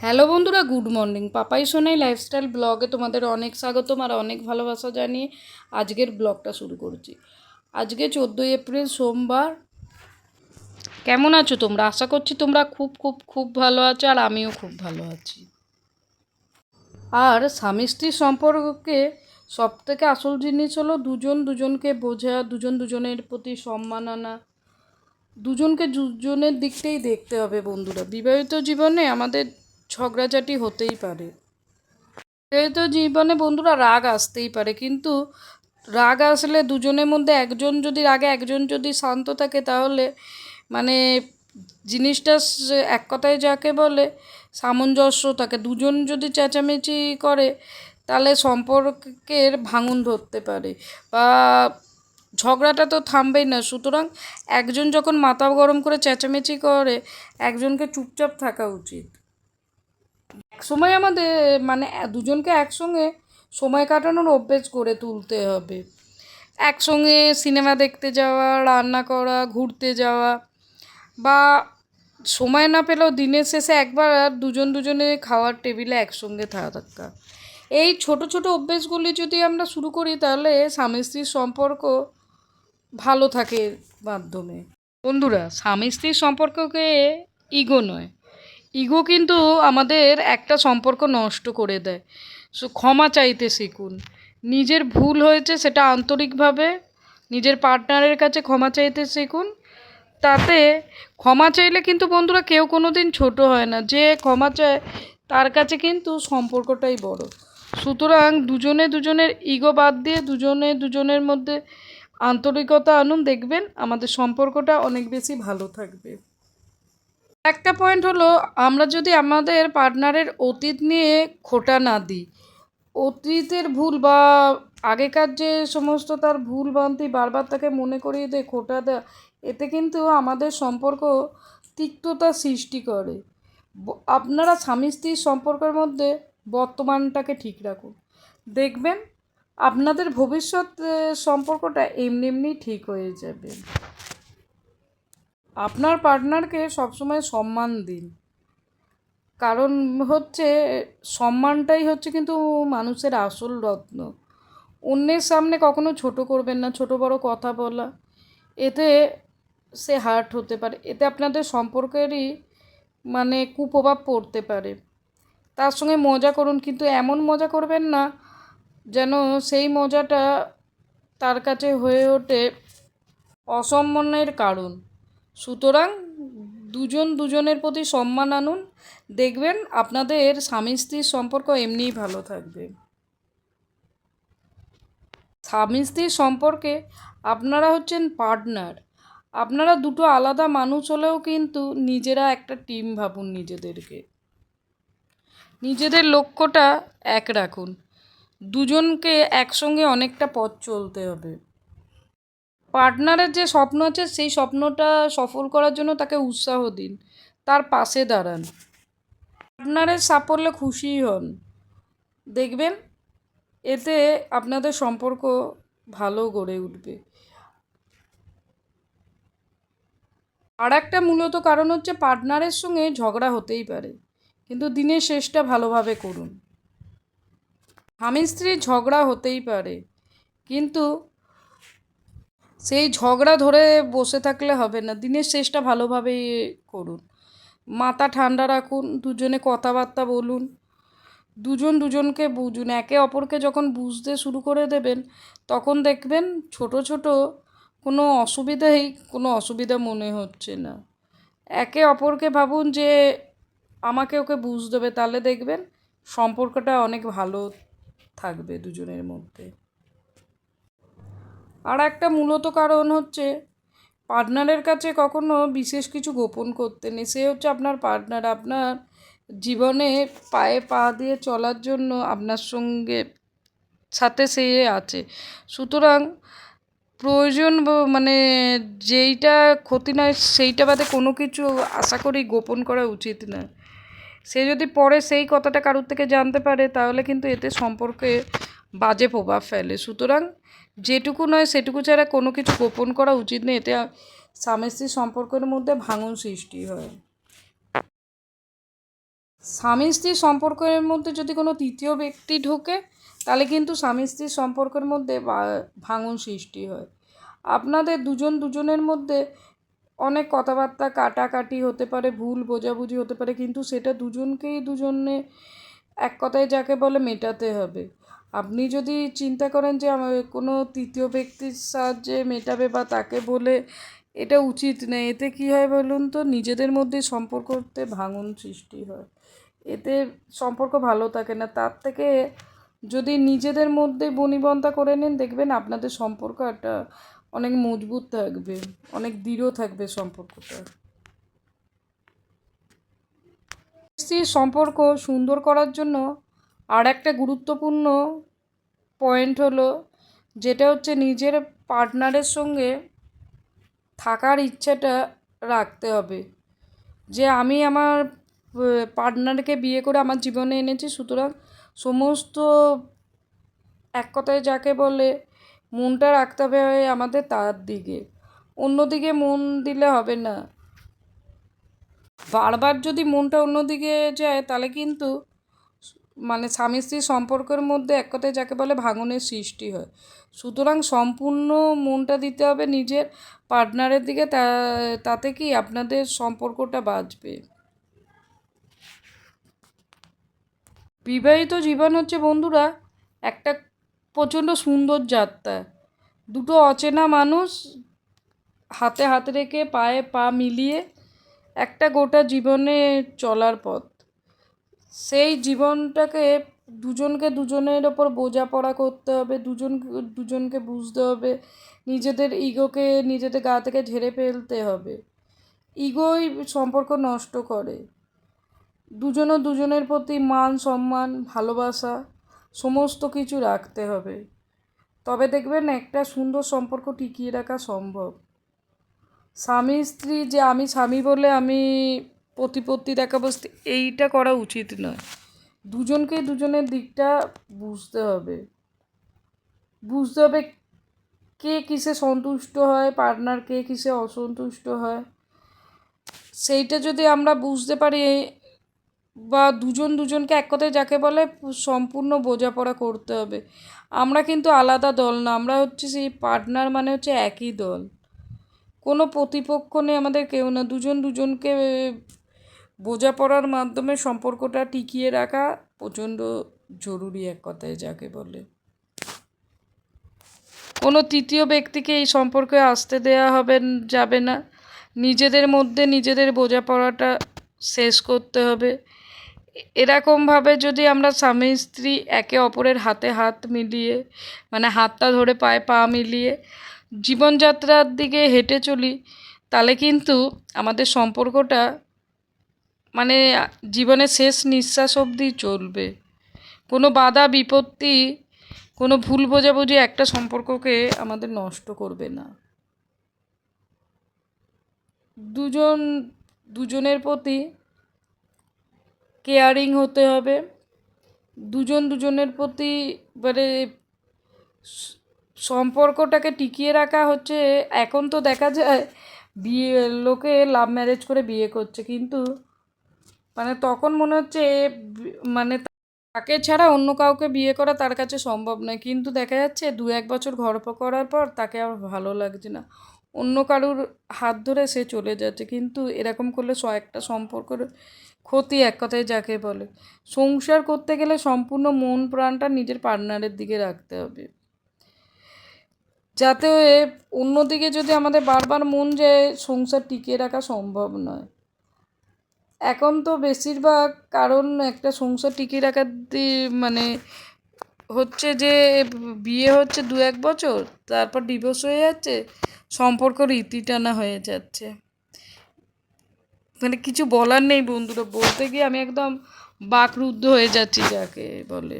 Hello বন্ধুরা, good morning. Papai Sonai lifestyle ব্লগে তোমাদের অনেক স্বাগতম আর অনেক ভালোবাসা জানিয়ে আজকের ব্লগটা শুরু করছি। আজকে চোদ্দোই এপ্রিল, সোমবার। কেমন আছো তোমরা? আশা করছি তোমরা খুব খুব খুব ভালো আছো আর আমিও খুব ভালো আছি। আর স্বামী স্ত্রীর সম্পর্কে সব থেকে আসল জিনিস হলো দুজন দুজনকে বোঝা, দুজন দুজনের প্রতি সম্মান আনা। দুজনকে দুজনের দিকটাই দেখতে হবে বন্ধুরা। বিবাহিত জীবনে আমাদের ঝগড়াঝাটি হতেই পারে। বিবাহিত জীবনে বন্ধুরা রাগ আসতেই পারে, কিন্তু রাগ আসলে দুজনের মধ্যে একজন যদি রাগে, একজন যদি শান্ত থাকে, তাহলে মানে জিনিসটা এক কথায় যাকে বলে সামঞ্জস্য থাকে। দুজন যদি চেঁচামেচি করে, তাহলে সম্পর্কের ভাঙন ধরতে পারে বা ঝগড়াটা তো থামবেই না। সুতরাং একজন যখন মাথা গরম করে চেঁচামেচি করে, একজনকে চুপচাপ থাকা উচিত। একসময় আমাদের মানে দুজনকে একসঙ্গে সময় কাটানোর অভ্যেস করে তুলতে হবে। একসঙ্গে সিনেমা দেখতে যাওয়া, রান্না করা, ঘুরতে যাওয়া বা সময় না পেলেও দিনের শেষে একবার আর দুজন দুজনে খাওয়ার টেবিলে একসঙ্গে থাকা। থাকা এই ছোট ছোট অভ্যেসগুলি যদি আমরা শুরু করি তাহলে স্বামী স্ত্রীর সম্পর্ক ভালো থাকে মাধ্যমে। বন্ধুরা, স্বামী স্ত্রীর সম্পর্ককে ইগো নয়। ইগো কিন্তু আমাদের একটা সম্পর্ক নষ্ট করে দেয়। সো ক্ষমা চাইতে শিখুন। নিজের ভুল হয়েছে সেটা আন্তরিকভাবে নিজের পার্টনারের কাছে ক্ষমা চাইতে শিখুন। তাতে ক্ষমা চাইলে কিন্তু বন্ধুরা কেউ কোনো দিন ছোটো হয় না। যে ক্ষমা চায় তার কাছে কিন্তু সম্পর্কটাই বড়। সুতরাং দুজনে দুজনের ইগো বাদ দিয়ে দুজনে দুজনের মধ্যে আন্তরিকতা আনুন। দেখবেন আমাদের সম্পর্কটা অনেক বেশি ভালো থাকবে। একটা পয়েন্ট হলো, আমরা যদি আমাদের পার্টনারের অতীত নিয়ে খোটা না দিই, অতীতের ভুল বা আগেকার যে সমস্ত তার ভুল ভ্রান্তি বারবার তাকে মনে করিয়ে দেয়, খোটা দেয়, এতে কিন্তু আমাদের সম্পর্ক তিক্ততা সৃষ্টি করে। আপনারা স্বামী স্ত্রীর সম্পর্কের মধ্যে বর্তমানটাকে ঠিক রাখুন। দেখবেন, আপনাদের ভবিষ্যৎ সম্পর্কটা এমনি এমনি ঠিক হয়ে যাবে। আপনার পার্টনারকে সবসময় সম্মান দিন। কারণ হচ্ছে সম্মানটাই হচ্ছে কিন্তু মানুষের আসল রত্ন। অন্যের সামনে কখনো ছোট করবেন না, ছোট বড় কথা বলা। এতে সে হার্ট হতে পারে। এতে আপনাদের সম্পর্কেরই মানে কুপ্রভাব পড়তে পারে। তার সঙ্গে মজা করুন, কিন্তু এমন মজা করবেন না যেন সেই মজাটা তার কাছে হয়ে ওঠে অসম্মানের কারণ। সুতরাং দুজন দুজনের প্রতি সম্মান আনুন। দেখবেন আপনাদের স্বামী স্ত্রীর সম্পর্ক এমনিই ভালো থাকবে। স্বামী স্ত্রীর সম্পর্কে আপনারা হচ্ছেন পার্টনার। আপনারা দুটো আলাদা মানুষ হলেও কিন্তু নিজেরা একটা টিম ভাবুন নিজেদেরকে। নিজেদের লক্ষ্যটা এক রাখুন। দুজনকে একসঙ্গে অনেকটা পথ চলতে হবে। পার্টনারের যে স্বপ্ন আছে, সেই স্বপ্নটা সফল করার জন্য তাকে উৎসাহ দিন। তার পাশে দাঁড়ান। পার্টনারের সাফল্যে খুশি হন। দেখবেন, এতে আপনাদের সম্পর্ক ভালো গড়ে উঠবে। আর একটা মূলত কারণ হচ্ছে, পার্টনারের সঙ্গে ঝগড়া হতেই পারে, কিন্তু দিনের শেষটা ভালোভাবে করুন। স্বামী স্ত্রী ঝগড়া হতেই পারে, কিন্তু সেই ঝগড়া ধরে বসে থাকলে হবে না। দিনের শেষটা ভালোভাবে করুন। মাথা ঠান্ডা রাখুন, দুজনে কথাবার্তা বলুন, দুজন দুজনকে বুঝুন। একে অপরকে যখন বুঝতে শুরু করে দেবেন, তখন দেখবেন ছোট ছোট কোনো অসুবিধাই, কোনো অসুবিধা মনে হচ্ছে না। একে অপরকে ভাবুন যে আমাকে ওকে বুঝ দেবে, তাহলে দেখবেন সম্পর্কটা অনেক ভালো থাকবে দুজনের মধ্যে। আর একটা মূলত কারণ হচ্ছে, পার্টনারের কাছে কখনো বিশেষ কিছু গোপন করতে নেই। সে হচ্ছে আপনার পার্টনার। আপনার জীবনে পায়ে পা দিয়ে চলার জন্য আপনার সঙ্গে, সাথে সে আছে। সুতরাং প্রয়োজন মানে যেইটা ক্ষতি নয়, সেইটা বাদে কোনো কিছু আশা করি গোপন করা উচিত না সে যদি পরে সেই কথাটা কারোর থেকে জানতে পারে, তাহলে কিন্তু এতে সম্পর্কে বাজে প্রভাব ফেলে। সুতরাং যেটুকু নয়, সেটুকু ছাড়া কোনো কিছু গোপন করা উচিত নেই এতে স্বামী স্ত্রীর সম্পর্কের মধ্যে ভাঙন সৃষ্টি হয়। স্বামী স্ত্রীর সম্পর্কের মধ্যে যদি কোনো তৃতীয় ব্যক্তি ঢোকে, তাহলে কিন্তু স্বামী স্ত্রীর সম্পর্কের মধ্যে ভাঙন সৃষ্টি হয়। আপনাদের দুজন দুজনের মধ্যে অনেক কথাবার্তা কাটাকাটি হতে পারে, ভুল বোঝাবুঝি হতে পারে, কিন্তু সেটা দুজনকেই দুজনে এক কথায় যাকে বলে মেটাতে হবে। আপনি যদি চিন্তা করেন যে আমার কোনো তৃতীয় ব্যক্তির সাহায্যে মেটাবে বা তাকে বলে এটা উচিত নয় এতে কী হয় বলুন তো? নিজেদের মধ্যে সম্পর্কতে ভাঙন সৃষ্টি হয়। এতে সম্পর্ক ভালো থাকে না। তার থেকে যদি নিজেদের মধ্যে বনিবন্তা করে নেন, দেখবেন আপনাদের সম্পর্ক একটা অনেক মজবুত থাকবে, অনেক দৃঢ় থাকবে সম্পর্কটা। সম্পর্ক সুন্দর করার জন্য আর একটা গুরুত্বপূর্ণ পয়েন্ট হলো যেটা হচ্ছে নিজের পার্টনারের সঙ্গে থাকার ইচ্ছাটা রাখতে হবে। যে আমি আমার পার্টনারকে বিয়ে করে আমার জীবনে এনেছি, সুতরাং সমস্ত এক কথায় যাকে বলে মনটা রাখতে হবে আমাদের তার দিকে। অন্যদিকে মন দিলে হবে না। বারবার যদি মনটা অন্যদিকে যায় তাহলে কিন্তু মানে স্বামী স্ত্রীর সম্পর্কের মধ্যে এক কথায় যাকে বলে ভাঙনের সৃষ্টি হয়। সুতরাং সম্পূর্ণ মনটা দিতে হবে নিজের পার্টনারের দিকে, তা, তাতে কি আপনাদের সম্পর্কটা বাঁচবে? বিবাহিত জীবন হচ্ছে বন্ধুরা একটা প্রচণ্ড সুন্দর যাত্রা। দুটো অচেনা মানুষ হাতে হাত রেখে পায়ে পা মিলিয়ে একটা গোটা জীবনে চলার পথ। সেই জীবনটাকে দুজনকে দুজনের ওপর বোঝাপড়া করতে হবে, দুজন, দুজনকে বুঝতে হবে, নিজেদের ইগোকে, নিজেদের গা থেকে ঝেড়ে ফেলতে হবে। ইগোই সম্পর্ক নষ্ট করে। দুজনও দুজনের প্রতি মান, সম্মান, ভালোবাসা, সমস্ত কিছু রাখতে হবে। তবে দেখবেন একটা সুন্দর সম্পর্ক টিকিয়ে রাখা সম্ভব। স্বামী স্ত্রী যে আমি স্বামী বলে আমি প্রতিপত্তি দেখাবো এইটা করা উচিত নয়। দুজনকে দুজনের দিকটা বুঝতে হবে। বুঝতে হবে কে কিসে সন্তুষ্ট হয়, পার্টনার কে কিসে অসন্তুষ্ট হয়। সেইটা যদি আমরা বুঝতে পারি, বা দুজন দুজনকে এক কথায় যাকে বলে, সম্পূর্ণ বোঝাপড়া করতে হবে। আমরা কিন্তু আলাদা দল না, আমরা হচ্ছে সেই পার্টনার মানে হচ্ছে একই দল। কোনো প্রতিপক্ষ নেই আমাদের, কেউ না। দুজন দুজনকে বোঝাপড়ার মাধ্যমে সম্পর্কটা টিকিয়ে রাখা প্রচণ্ড জরুরি এক কথায় যাকে বলে। কোনো তৃতীয় ব্যক্তিকে এই সম্পর্কে আসতে দেওয়া হবে, যাবে না। নিজেদের মধ্যে নিজেদের বোঝাপড়াটা শেষ করতে হবে। এরকমভাবে যদি আমরা স্বামী, স্ত্রী একে অপরের হাতে হাত মিলিয়ে মানে হাতটা ধরে পায়ে পা মিলিয়ে জীবনযাত্রার দিকে হেঁটে চলি, তাহলে কিন্তু আমাদের সম্পর্কটা মানে জীবনের শেষ নিঃশ্বাস অবধি চলবে। কোনো বাধা, বিপত্তি, কোনো ভুল বোঝাবুঝি একটা সম্পর্ককে আমাদের নষ্ট করবে না। দুজন, দুজনের প্রতি কেয়ারিং হতে হবে। দুজন, দুজনের প্রতি মানে সম্পর্কটাকে টিকিয়ে রাখা হচ্ছে। এখন তো দেখা যায়, বিয়ে, লোকে লাভ ম্যারেজ করে বিয়ে করছে, কিন্তু মানে তখন মনে হচ্ছে এ মানে তাকে ছাড়া অন্য কাউকে বিয়ে করা তার কাছে সম্ভব নয়। কিন্তু দেখা যাচ্ছে দু এক বছর ঘর করার পর তাকে আর ভালো লাগছে না। অন্য কারুর হাত ধরে সে চলে যাচ্ছে। কিন্তু এরকম করলে স, একটা সম্পর্কের ক্ষতি এক কথায় যাকে বলে। সংসার করতে গেলে সম্পূর্ণ মন প্রাণটা নিজের পার্টনারের দিকে রাখতে হবে। যাতে অন্যদিকে যদি আমাদের বারবার মন যায়, সংসার টিকিয়ে রাখা সম্ভব নয়। এখন তো বেশিরভাগ কারণ একটা সংসার টিকিয়ে রাখার মানে হচ্ছে যে, বিয়ে হচ্ছে দু এক বছর, তারপর ডিভোর্স হয়ে যাচ্ছে, সম্পর্ক রীতি টানা হয়ে যাচ্ছে। মানে কিছু বলার নেই বন্ধুরা, বলতে গিয়ে আমি একদম বাকরুদ্ধ হয়ে যাচ্ছি যাকে বলে।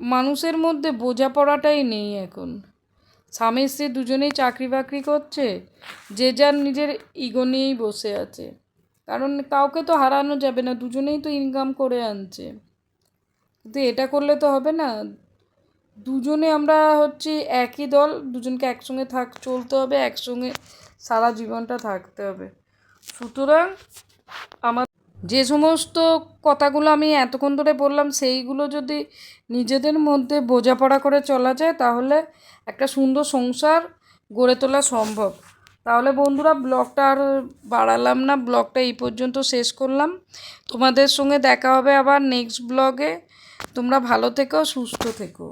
মানুষের মধ্যে বোঝাপড়াটাই নেই এখন। স্বামী স্ত্রী দুজনেই চাকরি বাকরি করছে, যে যার নিজের ইগো নিয়েই বসে আছে। কারণ কাউকে তো হারানো যাবে না, দুজনেই তো ইনকাম করে আনছে। কিন্তু এটা করলে তো হবে না। দুজনে আমরা হচ্ছে একই দল, দুজনকে একসঙ্গে থাক, চলতে হবে, একসঙ্গে সারা জীবনটা থাকতে হবে। সুতরাং আমার যে সমস্ত কথাগুলো আমি এতক্ষণ ধরে বললাম, সেইগুলো যদি নিজেদের মধ্যে বোঝাপড়া করে চলা যায়, তাহলে একটা সুন্দর সংসার গড়ে তোলা সম্ভব। তাহলে বন্ধুরা ব্লগটা আর বাড়ালাম না, ব্লগটা এই পর্যন্ত শেষ করলাম। তোমাদের সঙ্গে দেখা হবে আবার নেক্সট ব্লগে তোমরা ভালো থেকো, সুস্থ থেকো।